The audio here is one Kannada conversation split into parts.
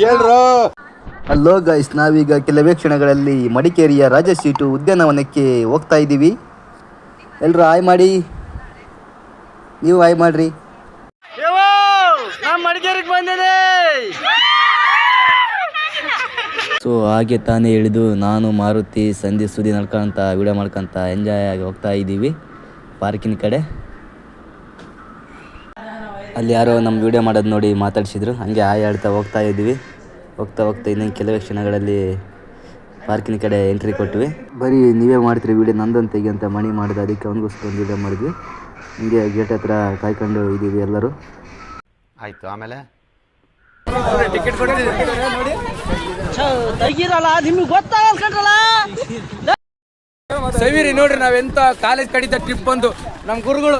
ಹೇಳ್ರು. ಹಲೋ ಗೈಸ್ ನಾವೀಗ ಕೆಲವೇ ಕ್ಷಣಗಳಲ್ಲಿ ಮಡಿಕೇರಿಯ ರಾಜ ಸೀಟು ಉದ್ಯಾನವನಕ್ಕೆ ಹೋಗ್ತಾ ಇದ್ದೀವಿ. ಎಲ್ಲರೂ ಆಯ್ ಮಾಡಿ. ನೀವು ಆಯ್ ಮಾಡ್ರಿ. ಸೊ ಹಾಗೆ ತಾನೇ ಇಳಿದು ನಾನು ಮಾರುತಿ ಸಂಧಿ ಸುದ್ದಿ ನಡ್ಕೊಂತ ವಿಡಿಯೋ ಮಾಡ್ಕೊಂತ ಎಂಜಾಯ್ ಆಗಿ ಹೋಗ್ತಾ ಇದ್ದೀವಿ ಪಾರ್ಕಿನ ಕಡೆ. ಅಲ್ಲಿ ಯಾರೋ ನಮ್ಮ ವಿಡಿಯೋ ಮಾಡೋದು ನೋಡಿ ಮಾತಾಡಿಸಿದ್ರು ಹಂಗೆ ಆಯ್ ಆಡ್ತಾ ಹೋಗ್ತಾ ಇದ್ದೀವಿ. ಹೋಗ್ತಾ ಹೋಗ್ತಾ ಇನ್ನೊಂದು ಕೆಲವೇ ಕ್ಷಣಗಳಲ್ಲಿ ಪಾರ್ಕಿನ ಕಡೆ ಎಂಟ್ರಿ ಕೊಟ್ವಿ. ಬರೀ ನೀವೇ ಮಾಡ್ತೀರಿ ವೀಡಿಯೋ ನಂದೊಂದು ತೆಗಿ ಅಂತ ಮಣಿ ಮಾಡಿದೆ ಅದಕ್ಕೆ ಅವನಿಗೋಸ್ಕರ ಒಂದು ವಿಡಿಯೋ ಮಾಡಿದ್ವಿ. ಹಿಂಗೆ ಗೇಟ್ ಹತ್ರ ಕಾಯ್ಕೊಂಡು ಇದ್ದೀವಿ ಎಲ್ಲರೂ. ಆಯಿತು ಆಮೇಲೆ? ಸವಿರಿ ನೋಡ್ರಿ ನಾವೆಂತ ಕಾಲೇಜ್ ಕಡಿತ ಟ್ರಿಪ್ ಬಂದು ನಮ್ಮ ಗುರುಗಳು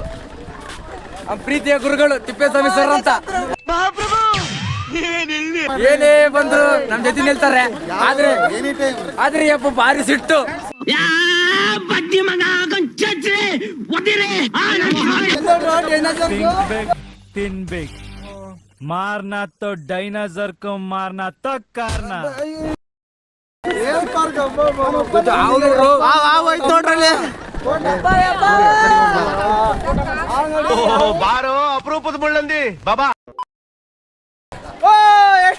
ನಮ್ಮ ಪ್ರೀತಿಯ ಗುರುಗಳು ತಿಪ್ಪೇಸ್ವಾಮಿ ಸರ್ ಅಂತ. ಏನೇ ಬಂದ್ರು ನಮ್ ಜೊತೆ ನಿಲ್ತಾರೆ. ಆದ್ರೆ ಆದ್ರೆ ಯಪ್ಪ ಬಾರಿ ಸಿಟ್ಟು. ತಿನ್ಬೇಕು ತೋ ಡೈನೋಸರ್ ಕೋ ಮಾರ್ನಾಥ್ ಕಾರ್ನ ಬಾರೋ ಅಪರೂಪದ ಮುಳ್ಳಂದಿ. ಬಾಬಾ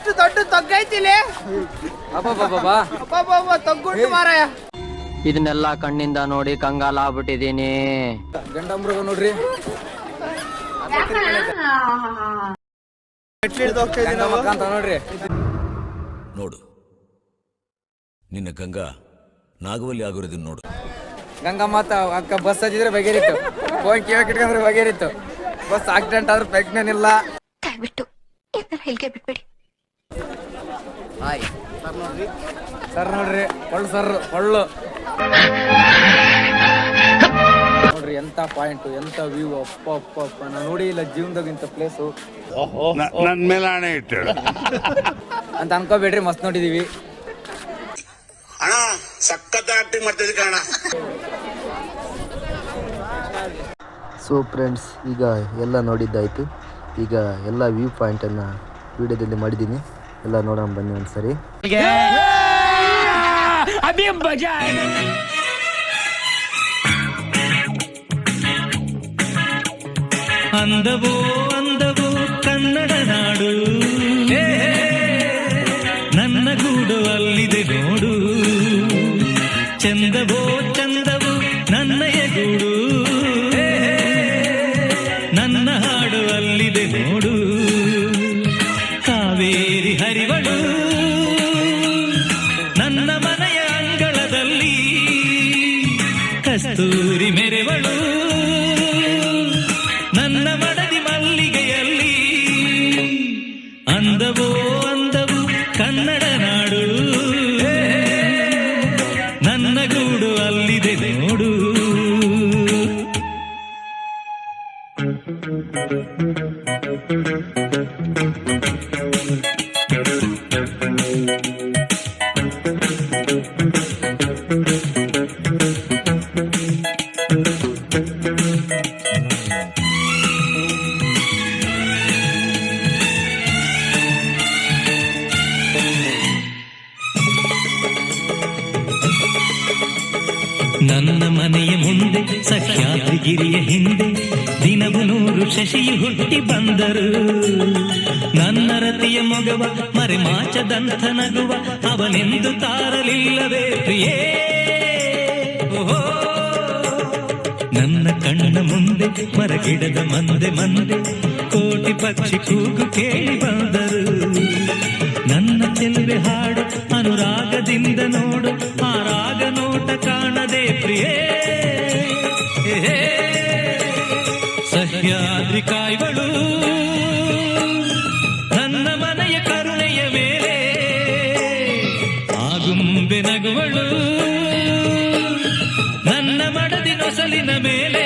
ಎಷ್ಟು ದೊಡ್ಡ ತಗ್ಗೈತಿಲಿ ತಗ್ಗುಂಟು ಮಾರಾಯ. ಇದನ್ನೆಲ್ಲ ಕಣ್ಣಿಂದ ನೋಡಿ ಕಂಗಾಲ ಆಗ್ಬಿಟ್ಟಿದೀನಿ ಗಂಡ ಮೃಗ ನೋಡ್ರಿ ಅಂತ ನೋಡ್ರಿ. ನೋಡು. ನಿನ್ನ ಗಂಗಾ ನಾಗವಲ್ಲಿ ಆಗಿರೋದನ್ನ ನೋಡು. ಗಂಗಾ ಮಾತ ಅಕ್ಕ ಬಸ್ ಹಚ್ಚಿದ್ರೆ ಬಗೆರಿತ್ತು. ಫೋನ್ ಕೇಳಿ ಇಟ್ಕೊಂಡ್ರೆ ಬಗೆರಿತ್ತು. ಬಸ್ ಆಕ್ಸಿಡೆಂಟ್ ಆದ್ರೆ ಪ್ರೆಗ್ನೆಂಟ್ ಇಲ್ಲ. ಥರ ಹೇಳಿಕೆ ಬಿಟ್ಬಿಡಿ. ಹಾಯ್. ಸರ್ ನೋಡ್ರಿ. ಒಳ್ಳೆ ಸರ್ ಒಳ್ಳು ನೋಡ್ರಿ ಎಂತ ಪಾಯಿಂಟ್ ಎಂತ ವ್ಯೂ ಅಪ್ಪ ಅಪ್ಪ ಅಪ್ಪ. ನಾ ನೋಡಿ ಇಲ್ಲ ಜೀವನದಾಗ ಇಂಥ ಪ್ಲೇಸು ನನ್ ಮೇಲೆ ಹಣೆ ಇಟ್ಟು ಅಂತ ಅನ್ಕೋಬೇಡ್ರಿ ಮಸ್ತ್ ನೋಡಿದೀವಿ. ಅಣ್ಣ ಸಖತ್ ಆಕ್ಟಿಂಗ್ ಮಾಡ್ತಿದ್ದೆ ಕಣ ಸೊ ಫ್ರೆಂಡ್ಸ್ ಈಗ ಎಲ್ಲ ನೋಡಿದ್ದಾಯ್ತು. ಈಗ ಎಲ್ಲ ವ್ಯೂ ಪಾಯಿಂಟನ್ನು ವಿಡಿಯೋದಲ್ಲಿ ಮಾಡಿದ್ದೀನಿ. ಎಲ್ಲ ನೋಡೋಣ ಬನ್ನಿ ಒಂದು ಸರಿ ನನ್ನ ಮನೆಯ ಮುಂದೆ ಸಖ್ಯಾದ್ರಿಗಿರಿಯ ಹಿಂದೆ ದಿನವು ನೂರು ಶಶಿಯು ಹುಟ್ಟಿ ಬಂದರು. ನನ್ನ ರತಿಯ ಮಗವ ಮರೆ ಮಾಚದಂಥ ನಗುವ ಅವನೆಂದು ತಾರಲಿಲ್ಲವೇ ಪ್ರಿಯೇ. ಓಹೋ. ನನ್ನ ಕಣ್ಣ ಮುಂದೆ ಮರಗಿಡದ ಮಂದೆ ಮಂದೆ ಕೋಟಿ ಪಕ್ಷಿ ಕೂಗು ಕೇಳಿ ನಗುವಳು ನನ್ನ ಮಡದಿ ನೊಸಲಿನ ಮೇಲೆ